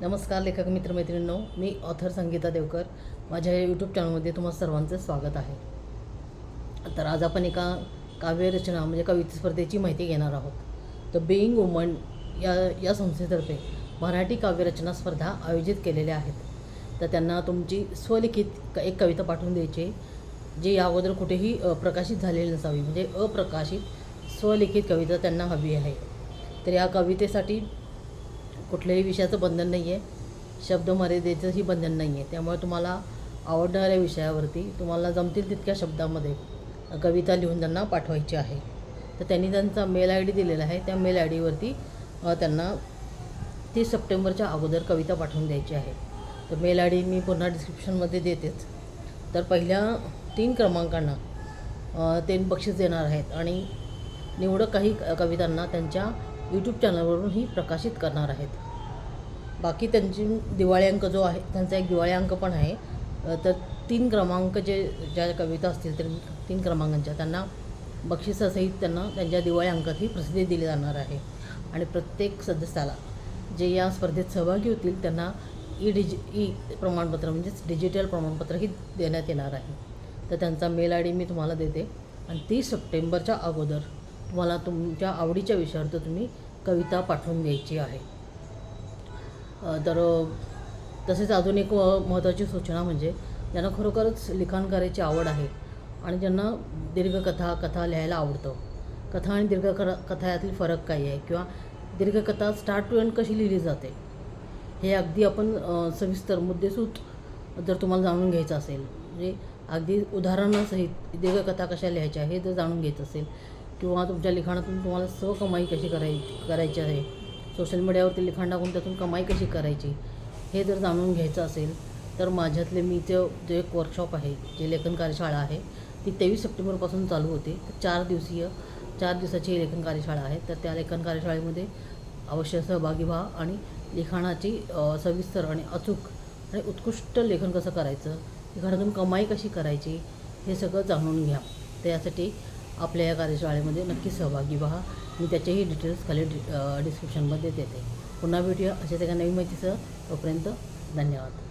नमस्कार लेखक मित्रमैत्रिणींनो. मी ऑथर संगीता देवकर. माझ्या या यूट्यूब चॅनलमध्ये तुम्हा सर्वांचं स्वागत आहे. तर आज आपण एका काव्यरचना म्हणजे कविता स्पर्धेची माहिती घेणार आहोत. तर बिईंग वुमन या या संस्थेतर्फे मराठी काव्यरचना स्पर्धा आयोजित केलेल्या आहेत. तर त्यांना तुमची स्वलिखित एक कविता पाठवून द्यायची जी या अगोदर कुठेही प्रकाशित झालेली नसावी. म्हणजे अप्रकाशित स्वलिखित कविता त्यांना हवी आहे. तर या कवितेसाठी कुठल्याही विषयाचं बंधन नाही आहे शब्दमर्यादेचंही बंधन नाही आहे त्यामुळे तुम्हाला आवडणाऱ्या विषयावरती तुम्हाला जमतील तितक्या शब्दामध्ये कविता लिहून त्यांना पाठवायची आहे. तर त्यांनी त्यांचा मेल आय डी दिलेला आहे. त्या मेल आय डीवरती त्यांना तीस सप्टेंबरच्या अगोदर कविता पाठवून द्यायची आहे. तर मेल आय डी मी पुन्हा डिस्क्रिप्शनमध्ये देतेच. तर पहिल्या तीन क्रमांकांना ते बक्षीस देणार आहेत. आणि निवडक काही क- कवितांना त्यांच्या यूट्यूब चॅनलवरूनही प्रकाशित करणार आहेत. बाकी त्यांची दिवाळी अंक जो आहे त्यांचा एक दिवाळी अंक पण आहे. तर तीन क्रमांक जे ज्या कविता असतील तर तीन क्रमांकांच्या त्यांना बक्षिसासहित त्यांना त्यांच्या दिवाळी अंकातही प्रसिद्धी दिली जाणार आहे. आणि प्रत्येक सदस्याला जे या स्पर्धेत सहभागी होतील त्यांना ई डिजि ई प्रमाणपत्र म्हणजेच डिजिटल प्रमाणपत्रही देण्यात येणार आहे. तर त्यांचा मेल आय डी मी तुम्हाला देते. आणि तीस सप्टेंबरच्या अगोदर मला तुमच्या आवडीच्या विषयावर तुम्ही कविता पाठवून द्यायची आहे. तर तसेच अजून एक महत्त्वाची सूचना म्हणजे ज्यांना खरोखरच लिखाण करायची आवड आहे आणि ज्यांना दीर्घकथा कथा लिहायला आवडतं. कथा आणि दीर्घ कथा यातील फरक काय आहे किंवा दीर्घकथा स्टार्ट टू एंड कशी लिहिली जाते? हे अगदी आपण सविस्तर मुद्देसूत जर तुम्हाला जाणून घ्यायचं असेल म्हणजे अगदी उदाहरणासहित दीर्घकथा कशा लिहायच्या हे जर जाणून घ्यायचं असेल किंवा तुमच्या लिखाणातून तुम्हाला स्वकमाई कशी करायची करायची आहे? सोशल मीडियावरती लिखाण टाकून त्यातून कमाई कशी करायची? हे जर जाणून घ्यायचं असेल तर माझ्यातले मी ते जे एक वर्कशॉप आहे जे लेखन कार्यशाळा आहे ती तेवीस सप्टेंबरपासून चालू होते. तर चार दिवसीय चार दिवसाची ही लेखन कार्यशाळा आहे. तर त्या लेखन कार्यशाळेमध्ये अवश्य सहभागी व्हा आणि लिखाणाची सविस्तर आणि अचूक आणि उत्कृष्ट लेखन कसं करायचं? लिखाणातून कमाई कशी करायची? हे सगळं जाणून घ्या. तर यासाठी आपल्या या कार्यशाळेमध्ये नक्की सहभागी व्हा. मी त्याचेही डिटेल्स खाली डि डिस्क्रिप्शनमध्ये देते. पुन्हा भेटूया. अशाच एका नवीन माहितीसह. तोपर्यंत धन्यवाद.